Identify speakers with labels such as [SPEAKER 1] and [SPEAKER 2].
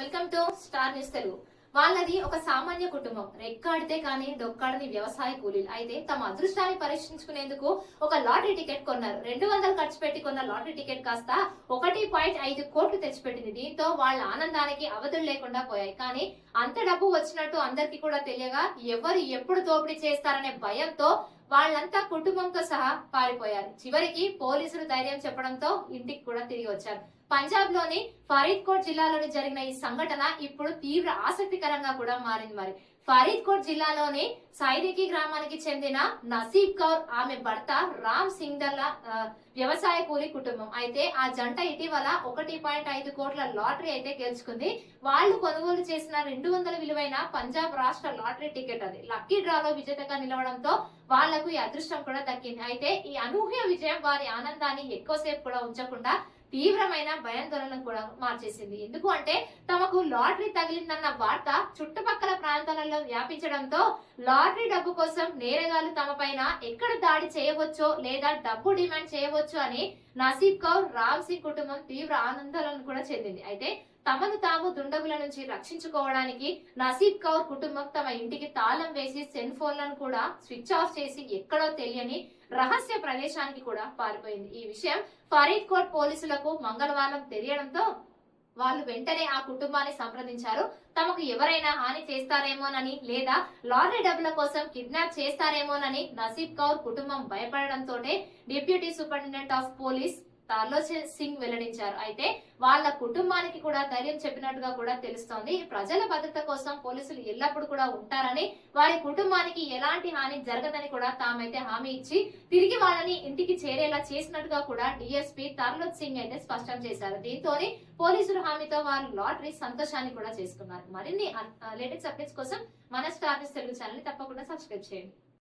[SPEAKER 1] Welcome to star news Telugu. వాళ్ళది ఒక సామాన్య కుటుంబం. రెక్కాడితే కానీ డొక్కాడని వ్యవసాయ కూలీలు. అయితే తమ అదృష్టాన్ని పరీక్షించుకునేందుకు ఒక లాటరీ టికెట్ కొన్నారు. రెండు వందలు ఖర్చు పెట్టి కొన్న లాటరీ టికెట్ కాస్త ఒకటి పాయింట్ ఐదు కోట్లు తెచ్చిపెట్టింది. దీంతో వాళ్ళ ఆనందానికి అవధులు లేకుండా పోయాయి. కానీ అంత డబ్బు వచ్చినట్టు అందరికీ కూడా తెలియగా ఎవరు ఎప్పుడు దోపిడీ చేస్తారనే భయంతో వాళ్ళంతా కుటుంబంతో సహా పారిపోయారు. చివరికి పోలీసులు ధైర్యం చెప్పడంతో ఇంటికి కూడా తిరిగి వచ్చారు. పంజాబ్లోని ఫరీద్కోట్ జిల్లాలోని జరిగిన ఈ సంఘటన ఇప్పుడు తీవ్ర ఆసక్తికరంగా కూడా మారింది మరి. ఫరీద్కోట్ జిల్లాలోని సైదికి గ్రామానికి చెందిన నసీబ్ కౌర్ ఆమె భర్త రామ్ సింగ్ దల్లా వ్యవసాయ కూలి కుటుంబం. అయితే ఆ జంట ఇటీవల ఒకటి పాయింట్ ఐదు కోట్ల లాటరీ అయితే గెలుచుకుంది. వాళ్ళు కొనుగోలు చేసిన రెండు వందల విలువైన పంజాబ్ రాష్ట్ర లాటరీ టికెట్ అది. లక్కీ డ్రాలో విజేతగా నిలవడంతో వాళ్ళకు ఈ అదృష్టం కూడా దక్కింది. అయితే ఈ అనూహ్య విజయం వారి ఆనందాన్ని ఎక్కువసేపు కూడా ఉంచకుండా తీవ్రమైన భయాందోళనకు కూడా మార్చేసింది. ఎందుకు అంటే తమకు లాటరీ తగిలిందన్న వార్త చుట్టుపక్కల ప్రాంతాలలో వ్యాపించడంతో లాటరీ డబ్బు కోసం నేరగాళ్ళు తమ పైన ఎక్కడ దాడి చేయవచ్చో లేదా డబ్బు డిమాండ్ చేయవచ్చు అని నసీబ్ కౌర్ రామ్ సింగ్ కుటుంబం తీవ్ర ఆనందోళన కూడా చెందింది. అయితే తమను తాము దుండగుల నుంచి రక్షించుకోవడానికి నసీబ్ కౌర్ కుటుంబం తమ ఇంటికి తాళం వేసి సెల్ ఫోన్లను కూడా స్విచ్ ఆఫ్ చేసి ఎక్కడో తెలియని రహస్య ప్రదేశానికి కూడా పారిపోయింది. ఈ విషయం ఫరీద్ కోట్ పోలీసులకు మంగళవారం తెలియడంతో వాళ్ళు వెంటనే ఆ కుటుంబాన్ని సంప్రదించారు. తమకు ఎవరైనా హాని చేస్తారేమోనని లేదా లారీ డబ్బుల కోసం కిడ్నాప్ చేస్తారేమోనని నసీబ్ కౌర్ కుటుంబం భయపడడంతో deputy superintendent of police Tarlochan Singh వెల్లడించారు. అయితే వాళ్ళ కుటుంబానికి కూడా ధైర్యం చెప్పినట్టుగా కూడా తెలుస్తోంది. ప్రజల భద్రత కోసం పోలీసులు ఎల్లప్పుడూ కూడా ఉంటారని వారి కుటుంబానికి ఎలాంటి హాని జరగదని కూడా తామైతే హామీ ఇచ్చి తిరిగి వాళ్ళని ఇంటికి చేరేలా చేసినట్టుగా కూడా డిఎస్పీ తర్లోత్ సింగ్ అయితే స్పష్టం చేశారు. దీంతో పోలీసుల హామీతో వారు లాటరీ సంతోషాన్ని కూడా చేసుకున్నారు. మరిన్ని లేటెస్ట్ అప్డేట్స్ కోసం మన స్టార్ తెలుగు ఛానల్ తప్పకుండా సబ్స్క్రైబ్ చేయండి.